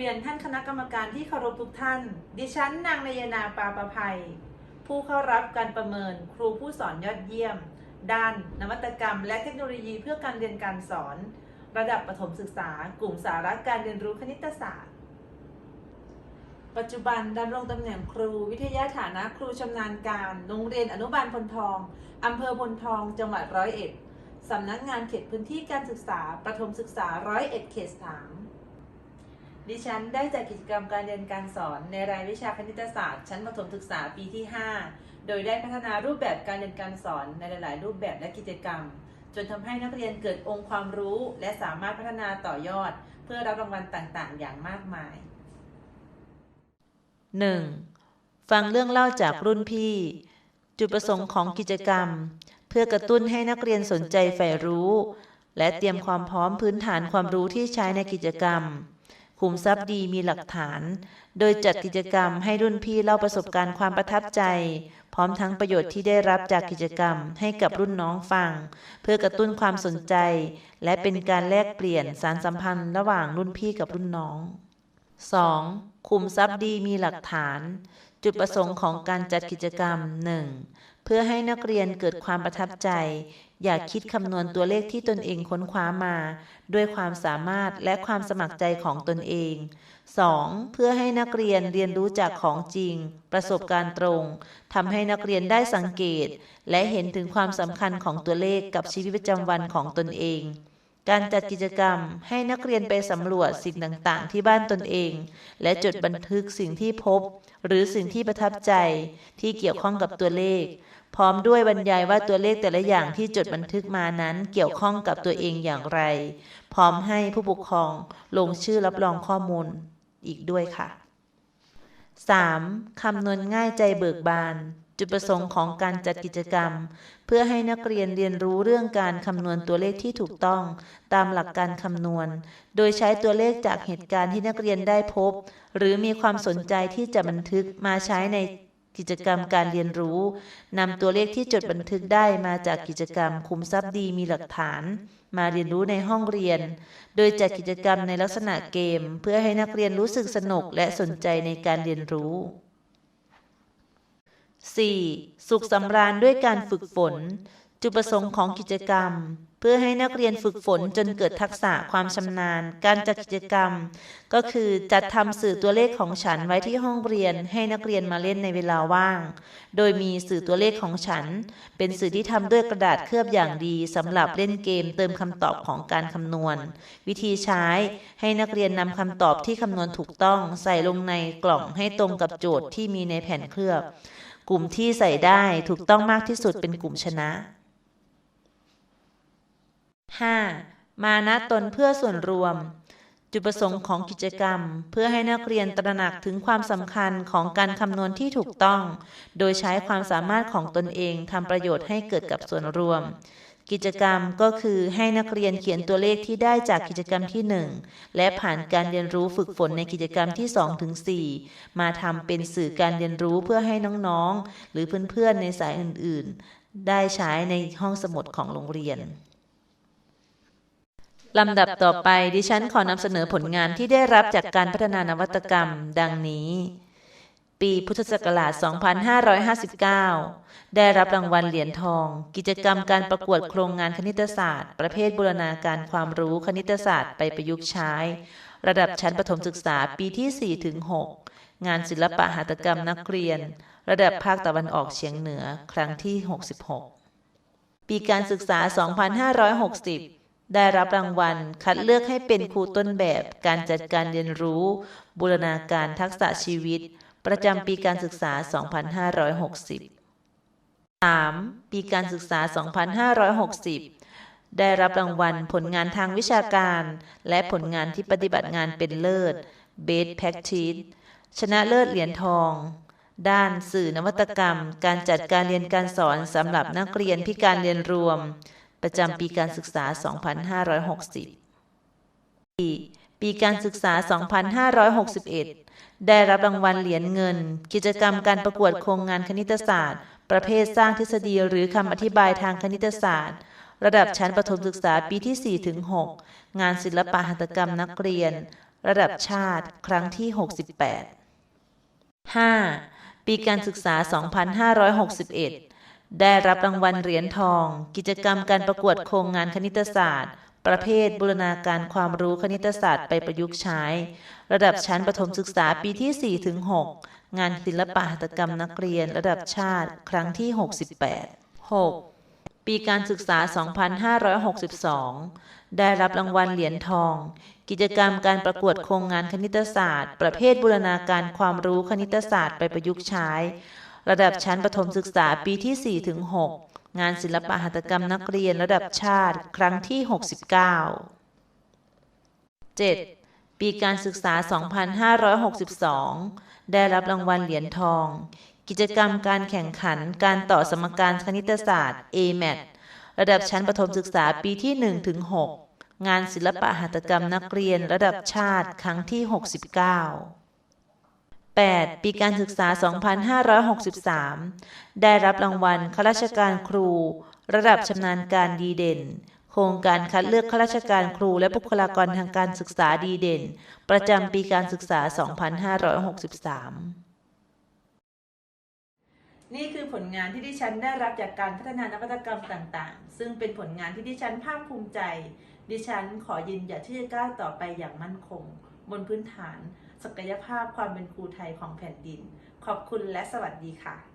รียนท่านคณะกรรมการที่เคารพทุกท่าน ดิฉันนางนายนาปาประภัย ผู้เข้ารับการประเมินครูผู้สอนยอดเยี่ยม ด้านนวัตกรรม และเทคโนโลยีเพื่อการเรียนการสอน ระดับประถมศึกษากลุ่มสาระการเรียนรู้คณิตศาสตร์ ปัจจุบันดำรงตำแหน่งครูวิทยาฐานะครูชำนาญการโรงเรียนอนุบาลพลทองอำเภอพลทอง จังหวัดร้อยเอ็ดสำนักงานเขตพื้นที่การศึกษาประถมศึกษาร้อยเอ็ดเขตสาม ดิฉันได้จัดกิจกรรมการเรียนการสอนในรายวิชาคณิตศาสตร์ ชั้นประถมศึกษาปีที่ 5 โดยได้พัฒนารูปแบบการเรียนการสอนในหลาย ๆ รูปแบบและกิจกรรม จนทำให้นักเรียนเกิดองค์ความรู้ และสามารถพัฒนาต่อยอด เพื่อรับรางวัลต่าง ๆ อย่างมากมาย 1. ฟังเรื่องเล่าจากรุ่นพี่ จุดประสงค์ของกิจกรรม เพื่อกระตุ้นให้นักเรียนสนใจใฝ่รู้ และเตรียมความพร้อมพื้นฐานความรู้ที่ใช้ในกิจกรรม ขุมทรัพย์ดีมีหลักฐาน โดยจัดกิจกรรมให้รุ่นพี่เล่าประสบการณ์ความประทับใจ พร้อมทั้งประโยชน์ที่ได้รับจากกิจกรรมให้กับรุ่นน้องฟัง เพื่อกระตุ้นความสนใจ และเป็นการแลกเปลี่ยนสารสัมพันธ์ระหว่างรุ่นพี่กับรุ่นน้อง 2. ขุมทรัพย์ดีมีหลักฐาน จุดประสงค์ของการจัดกิจกรรม 1. เพื่อให้นักเรียนเกิดความประทับใจ อย่าคิดคำนวณตัวเลขที่ตนเองค้นคว้ามา ด้วยความสามารถและความสมัครใจของตนเอง 2. เพื่อให้นักเรียนเรียนรู้จากของจริง ประสบการณ์ตรงทำให้นักเรียนได้สังเกต และเห็นถึงความสำคัญของตัวเลขกับชีวิตประจำวันของตนเองการจัดกิจกรรมให้นักเรียนไปสำรวจสิ่งต่างๆ ที่บ้านตนเอง และจดบันทึกสิ่งที่พบ หรือสิ่งที่ประทับใจที่เกี่ยวข้องกับตัวเลข พร้อมด้วยบรรยายว่าตัวเลขแต่ละอย่างที่จดบันทึกมานั้นเกี่ยวข้องกับตัวเองอย่างไร พร้อมให้ผู้ปกครองลงชื่อรับรองข้อมูลอีกด้วยค่ะ 3. คำนวณง่ายใจเบิกบาน จุดประสงค์ของการจัดกิจกรรม เพื่อให้นักเรียนเรียนรู้เรื่องการคำนวณตัวเลขที่ถูกต้อง ตามหลักการคำนวณ โดยใช้ตัวเลขจากเหตุการณ์ที่นักเรียนได้พบ หรือมีความสนใจที่จะบันทึกมาใช้ใน กิจกรรมการเรียนรู้นำตัวเลขที่จดบันทึกได้มาจากกิจกรรมคุมทรัพย์ดีมีหลักฐาน มาเรียนรู้ในห้องเรียน โดยจัดกิจกรรมในลักษณะเกม เพื่อให้นักเรียนรู้สึกสนุกและสนใจในการเรียนรู้ 4. สุขสำราญด้วยการฝึกฝน จุดประสงค์ของกิจกรรม เพื่อให้นักเรียนฝึกฝนจนเกิดทักษะความชำนาญ การจัดกิจกรรม ก็คือจัดทำสื่อตัวเลขของฉันไว้ที่ห้องเรียนให้นักเรียนมาเล่นในเวลาว่าง โดยมีสื่อตัวเลขของฉัน เป็นสื่อที่ทำด้วยกระดาษเคลือบอย่างดีสำหรับเล่นเกมเติมคำตอบของการคำนวณ วิธีใช้ให้นักเรียนนำคำตอบที่คำนวณถูกต้องใส่ลงในกล่องให้ตรงกับโจทย์ที่มีในแผ่นเคลือบ กลุ่มที่ใส่ได้ถูกต้องมากที่สุดเป็นกลุ่มชนะ 5. มานะตนเพื่อส่วนรวม จุดประสงค์ของกิจกรรม เพื่อให้นักเรียนตระหนักถึงความสำคัญของการคำนวณที่ถูกต้อง โดยใช้ความสามารถของตนเองทำประโยชน์ให้เกิดกับส่วนรวมกิจกรรมก็คือให้นักเรียนเขียนตัวเลขที่ได้จากกิจกรรมที่ 1 และผ่านการเรียนรู้ฝึกฝนในกิจกรรมที่2ถึง4มาทำเป็นสื่อการเรียนรู้เพื่อให้น้องๆ หรือเพื่อนๆในสายอื่นๆ ได้ใช้ในห้องสมุดของโรงเรียน ลำดับต่อไปดิฉันขอนำเสนอผลงานที่ได้รับจากการพัฒนานวัตกรรม ดังนี้ ปีพุทธศักราช 2559 ได้รับรางวัลเหรียญทอง กิจกรรมการประกวดโครงงานคณิตศาสตร์ ประเภทบูรณาการความรู้คณิตศาสตร์ไปประยุกต์ใช้ ระดับชั้นประถมศึกษาปีที่4ถึง6งานศิลปะหัตถกรรมนักเรียน ระดับภาคตะวันออกเฉียงเหนือ ครั้งที่ 66 ปีการศึกษา 2560 ได้รับรางวัล คัดเลือกให้เป็นครูต้นแบบ การจัดการเรียนรู้ บูรณาการทักษะชีวิต ประจำปีการศึกษา 2560 3. ปีการศึกษา 2560 ได้รับรางวัลผลงานทางวิชาการ และผลงานที่ปฏิบัติงานเป็นเลิศ Best Practice ชนะเลิศเหรียญทอง ด้านสื่อนวัตกรรม การจัดการเรียนการสอนสำหรับนักเรียนพิการเรียนรวม ประจำปีการศึกษา 2560 ปีการศึกษา 2561 ได้รับรางวัลเหรียญเงิน กิจกรรมการประกวดโครงงานคณิตศาสตร์ ประเภทสร้างทฤษฎีหรือคำอธิบายทางคณิตศาสตร์ ระดับชั้นประถมศึกษาปีที่4ถึง6งานศิลปะหัตถกรรมนักเรียน ระดับชาติครั้งที่ 68 5. ปีการศึกษา 2561 ได้รับรางวัลเหรียญทอง กิจกรรมการประกวดโครงงานคณิตศาสตร์ ประเภทบูรณาการความรู้คณิตศาสตร์ไปประยุกต์ใช้ ระดับชั้นประถมศึกษาปีที่4ถึง6งานศิลปะหัตถกรรมนักเรียนระดับชาติ ครั้งที่ 68 6. ปีการศึกษา 2562 ได้รับรางวัลเหรียญทอง กิจกรรมการประกวดโครงงานคณิตศาสตร์ ประเภทบูรณาการความรู้คณิตศาสตร์ไปประยุกต์ใช้ ระดับชั้นประถมศึกษาปีที่ 4 ถึง 6 งานศิลปะหัตถกรรมนักเรียนระดับชาติครั้งที่ 69 7. ปีการศึกษา 2562 ได้รับรางวัลเหรียญทอง กิจกรรมการแข่งขันการต่อสมการคณิตศาสตร์ AMAT ระดับชั้นประถมศึกษาปีที่ 1 ถึง 6 งานศิลปะหัตถกรรมนักเรียนระดับชาติครั้งที่ 69 8. ปีการศึกษา 2563 ได้รับรางวัลข้าราชการครู ระดับชำนาญการดีเด่น โครงการคัดเลือกข้าราชการครูและบุคลากรทางการศึกษาดีเด่น ประจำปีการศึกษา 2563นี่คือผลงานที่ดิฉันได้รับจากการพัฒนานวัตกรรมต่างๆ ซึ่งเป็นผลงานที่ดิฉันภาคภูมิใจ ดิฉันขอยืนหยัดที่จะก้าวต่อไปอย่างมั่นคง บนพื้นฐาน ศักยภาพความเป็นครูไทยของแผ่นดิน ขอบคุณและสวัสดีค่ะ